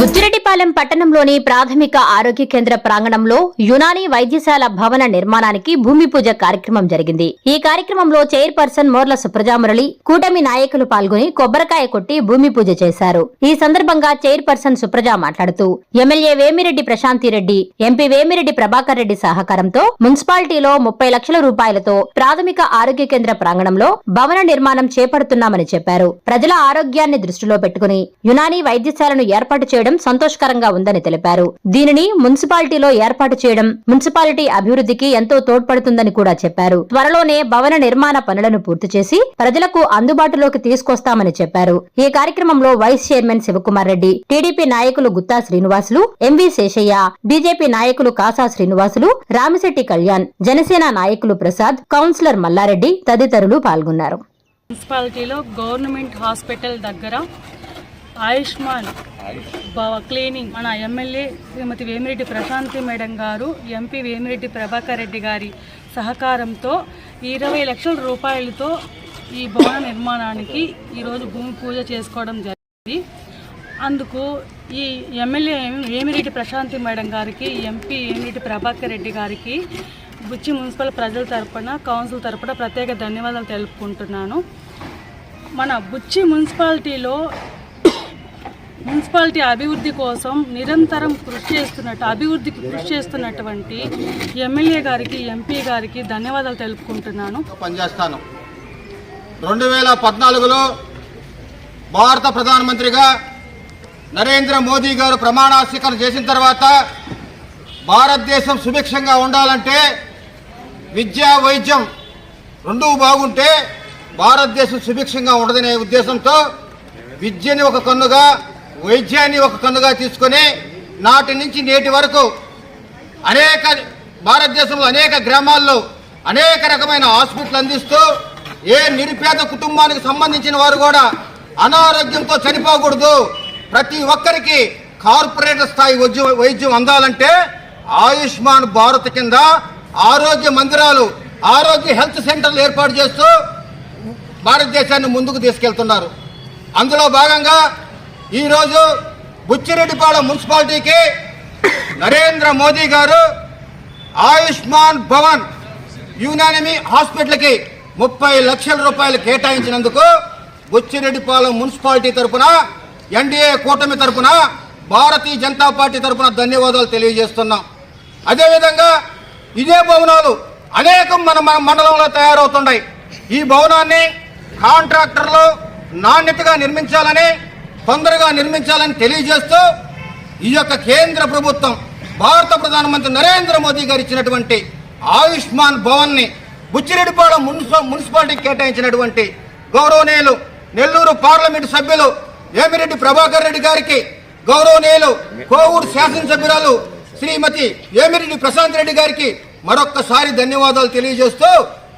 బుచ్చిరెడ్డిపాలెం పట్టణంలోని ప్రాథమిక ఆరోగ్య కేంద్ర ప్రాంగణంలో యునాని వైద్యశాల భవన నిర్మాణానికి భూమి పూజ కార్యక్రమం జరిగింది. ఈ కార్యక్రమంలో చైర్పర్సన్ మోర్ల సుప్రజామురళి కూటమి నాయకులు పాల్గొని కొబ్బరికాయ కొట్టి భూమి పూజ చేశారు. ఈ సందర్భంగా చైర్పర్సన్ సుప్రజ మాట్లాడుతూ ఎమ్మెల్యే వేమిరెడ్డి ప్రశాంతిరెడ్డి ఎంపీ వేమిరెడ్డి ప్రభాకర్ రెడ్డి సహకారంతో మున్సిపాలిటీలో ముప్పై లక్షల రూపాయలతో ప్రాథమిక ఆరోగ్య కేంద్ర ప్రాంగణంలో భవన నిర్మాణం చేపడుతున్నామని చెప్పారు. ప్రజల ఆరోగ్యాన్ని దృష్టిలో పెట్టుకుని యునాని వైద్యశాలను ఏర్పాటు చేయడం సంతోషకరంగా ఉందని తెలిపారు. దీనిని మున్సిపాలిటీలో ఏర్పాటు చేయడం మున్సిపాలిటీ అభివృద్ధికి ఎంతో తోడ్పడుతుందని కూడా చెప్పారు. త్వరలోనే భవన నిర్మాణ పనులను పూర్తి చేసి ప్రజలకు అందుబాటులోకి తీసుకొస్తామని చెప్పారు. ఈ కార్యక్రమంలో vice chairman Sivakumar Reddy TDP నాయకులు గుత్తా శ్రీనివాసులు ఎంవి శేషయ్య బీజేపీ నాయకులు కాసా శ్రీనివాసులు రామిశెట్టి కళ్యాణ్ జనసేన నాయకులు ప్రసాద్ కౌన్సిలర్ మల్లారెడ్డి తదితరులు పాల్గొన్నారు. మున్సిపాలిటీలో గవర్నమెంట్ హాస్పిటల్ దగ్గర ఆయుష్మాన్ భవ క్లీనింగ్. మన ఎమ్మెల్యే శ్రీమతి వేమిరెడ్డి ప్రశాంతి మేడం గారు ఎంపీ వేమిరెడ్డి ప్రభాకర్ రెడ్డి గారి సహకారంతో ఇరవై లక్షల రూపాయలతో ఈ భవన నిర్మాణానికి ఈరోజు భూమి పూజ చేసుకోవడం జరిగింది. అందుకు ఈ ఎమ్మెల్యే వేమిరెడ్డి ప్రశాంతి మేడం గారికి ఎంపీ వేమిరెడ్డి ప్రభాకర్ రెడ్డి గారికి బుచ్చి మున్సిపల్ ప్రజల తరపున కౌన్సిల్ తరపున ప్రత్యేక ధన్యవాదాలు తెలుపుకుంటున్నాను. మన బుచ్చి మున్సిపాలిటీలో మున్సిపాలిటీ అభివృద్ధి కోసం నిరంతరం కృషి చేస్తున్నట్టు అభివృద్ధికి కృషి చేస్తున్నటువంటి ఎమ్మెల్యే గారికి ఎంపీ గారికి ధన్యవాదాలు తెలుపుకుంటున్నాను. పనిచేస్తాను. రెండు వేల పద్నాలుగులో భారత ప్రధానమంత్రిగా నరేంద్ర మోదీ గారు ప్రమాణ స్వీకరణ చేసిన తర్వాత భారతదేశం సుభిక్షంగా ఉండాలంటే విద్య వైద్యం రెండూ బాగుంటే భారతదేశం సుభిక్షంగా ఉండదనే ఉద్దేశంతో విద్యని ఒక కన్నుగా వైద్యాన్ని ఒక కన్నుగా తీసుకొని నాటి నుంచి నేటి వరకు అనేక భారతదేశంలో అనేక గ్రామాల్లో అనేక రకమైన హాస్పిటల్ అందిస్తూ ఏ నిరుపేద కుటుంబానికి సంబంధించిన వారు కూడా అనారోగ్యంతో చనిపోకూడదు. ప్రతి ఒక్కరికి కార్పొరేట్ స్థాయి వైద్యం వైద్యం అందాలంటే ఆయుష్మాన్ భారత్ కింద ఆరోగ్య మందిరాలు ఆరోగ్య హెల్త్ సెంటర్లు ఏర్పాటు చేస్తూ భారతదేశాన్ని ముందుకు తీసుకెళ్తున్నారు. అందులో భాగంగా ఈరోజు బుచ్చిరెడ్డిపాళెం మున్సిపాలిటీకి నరేంద్ర మోదీ గారు ఆయుష్మాన్ భవన్ యునానమీ హాస్పిటల్కి ముప్పై లక్షల రూపాయలు కేటాయించినందుకు బుచ్చిరెడ్డిపాలెం మున్సిపాలిటీ తరపున ఎన్డీఏ కూటమి తరపున భారతీయ జనతా పార్టీ తరపున ధన్యవాదాలు తెలియజేస్తున్నాం. అదేవిధంగా ఇదే భవనాలు అనేకం మన మన మండలంలో తయారవుతున్నాయి. ఈ భవనాన్ని కాంట్రాక్టర్లు నాణ్యతగా నిర్మించాలని తొందరగా నిర్మించాలని తెలియజేస్తూ ఈ యొక్క కేంద్ర ప్రభుత్వం భారత ప్రధానమంత్రి నరేంద్ర మోదీ గారు ఇచ్చినటువంటి ఆయుష్మాన్ భవన్ని బుచ్చిరెడ్డిపాళెం మున్సిపల్ మున్సిపాలిటీకి కేటాయించినటువంటి గౌరవనీయులు నెల్లూరు పార్లమెంటు సభ్యులు వేమిరెడ్డి ప్రభాకర్ రెడ్డి గారికి గౌరవనీయులు కోవూరు శాసనసభ్యురాలు శ్రీమతి వేమిరెడ్డి ప్రశాంత్ రెడ్డి గారికి మరొక్కసారి ధన్యవాదాలు తెలియజేస్తూ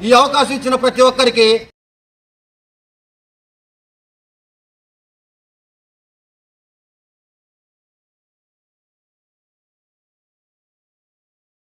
ఈ అవకాశం ఇచ్చిన ప్రతి ఒక్కరికి